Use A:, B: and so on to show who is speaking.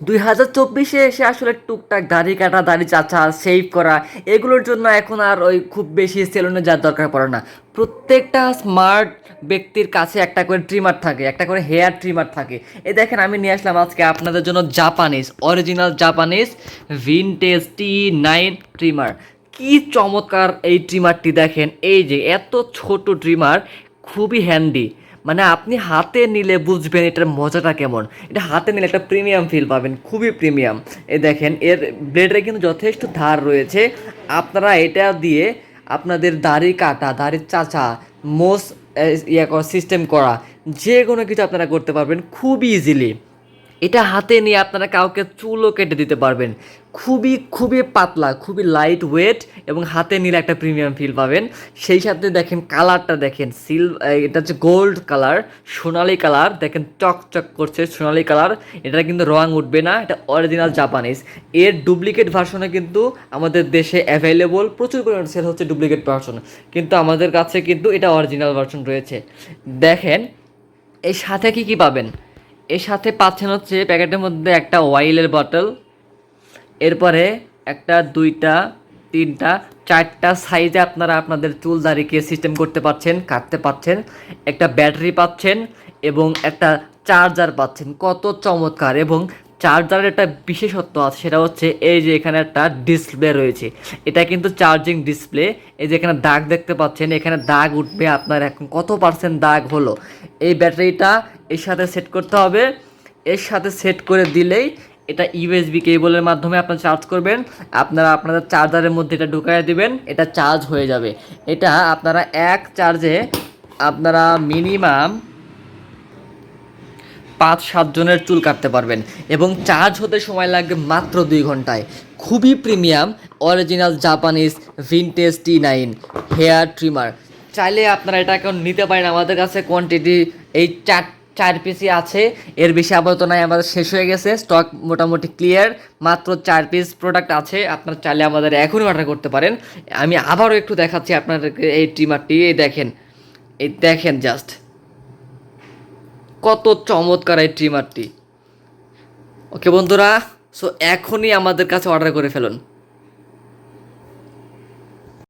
A: দুই হাজার চব্বিশে এসে আসলে টুকটাক দাড়ি কাটা, দাড়ি চাচা শেভ করা, এগুলোর জন্য এখন আর ওই খুব বেশি সেলুনে যাওয়ার দরকার পড়ে না। প্রত্যেকটা স্মার্ট ব্যক্তির কাছে একটা করে ট্রিমার থাকে, একটা করে হেয়ার ট্রিমার থাকে। এ দেখেন, আমি নিয়ে আসলাম আজকে আপনাদের জন্য Japanese original Japanese vintage T nine trimmer কি চমৎকার এই ট্রিমারটি দেখেন, এই যে এত ছোট ট্রিমার খুবই হ্যান্ডি মানে আপনি হাতে নিলে বুঝবেন এটার মজাটা কেমন। এটা হাতে নিলে একটা প্রিমিয়াম ফিল পাবেন, খুবই প্রিমিয়াম এই দেখেন, এর ব্লেডে কিন্তু যথেষ্ট ধার রয়েছে। আপনারা এটা দিয়ে আপনাদের দাড়ি কাটা, দাড়ির চাচা মোস ইয়ে সিস্টেম করা যে কোনো কিছু আপনারা করতে পারবেন খুবই ইজিলি এটা হাতে নিয়ে আপনারা কাউকে চুলও কেটে দিতে পারবেন। খুবই খুবই পাতলা, খুবই লাইট ওয়েট এবং হাতে নিলে একটা প্রিমিয়াম ফিল পাবেন। সেই সাথে দেখেন কালারটা দেখেন সিল এটা হচ্ছে গোল্ড কালার সোনালি কালার দেখেন চকচক করছে সোনালি কালার এটা কিন্তু রং উঠবে না, এটা অরিজিনাল জাপানিজ এর ডুপ্লিকেট ভার্সনে কিন্তু আমাদের দেশে অ্যাভেলেবল প্রচুর পরিমাণে সেল হচ্ছে ডুপ্লিকেট ভার্সন কিন্তু আমাদের কাছে কিন্তু এটা অরিজিনাল ভার্সন রয়েছে। দেখেন, এর সাথে কি কি পাবেন? এর সাথে পাচ্ছেন হচ্ছে প্যাকেটের মধ্যে একটা অয়েলের বটল এরপরে একটা, দুইটা, তিনটা, চারটা সাইজে আপনারা আপনাদের চুল দাড়িকে সিস্টেম করতে পারছেন, কাটতে পারছেন, একটা ব্যাটারি পাচ্ছেন এবং একটা চার্জার পাচ্ছেন। কত চমৎকার! এবং চার্জারের একটা বিশেষত্ব আছে, সেটা হচ্ছে এই যে এখানে একটা ডিসপ্লে রয়েছে। এটা কিন্তু চার্জিং ডিসপ্লে এই যে এখানে দাগ দেখতে পাচ্ছেন, এখানে দাগ উঠবে আপনার এখন কত পার্সেন্ট দাগ হলো। এই ব্যাটারিটা এর সাথে সেট করতে হবে। এর সাথে সেট করে দিলেই এটা ইউএসবি কেবলের মাধ্যমে আপনারা চার্জ করবেন। আপনারা আপনাদের চার্জারের মধ্যে এটা ঢুকাই দিবেন, এটা চার্জ হয়ে যাবে। এটা আপনারা এক চার্জে আপনারা মিনিমাম পাঁচ সাতজনের চুল কাটতে পারবেন এবং চার্জ হতে সময় লাগবে মাত্র দুই ঘন্টায়। খুবই premium original Japanese vintage T nine hair trimmer চাইলে আপনারা এটা এখন নিতে পারেন আমাদের কাছে কোয়ান্টিটি এই চার চার পিসই আছে। এর বেশি আপাতত নাই আমাদের শেষ হয়ে গেছে। স্টক মোটামুটি ক্লিয়ার মাত্র চার পিস প্রোডাক্ট আছে। আপনারা চাইলে আমাদের এখনই অর্ডার করতে পারেন। আমি আবারও একটু দেখাচ্ছি আপনাদেরকে এই ট্রিমারটি এই দেখেন। এই দেখেন জাস্ট কত চমৎকার এই ট্রিমারটি ওকে বন্ধুরা সো এখনই আমাদের কাছে অর্ডার করে ফেলুন।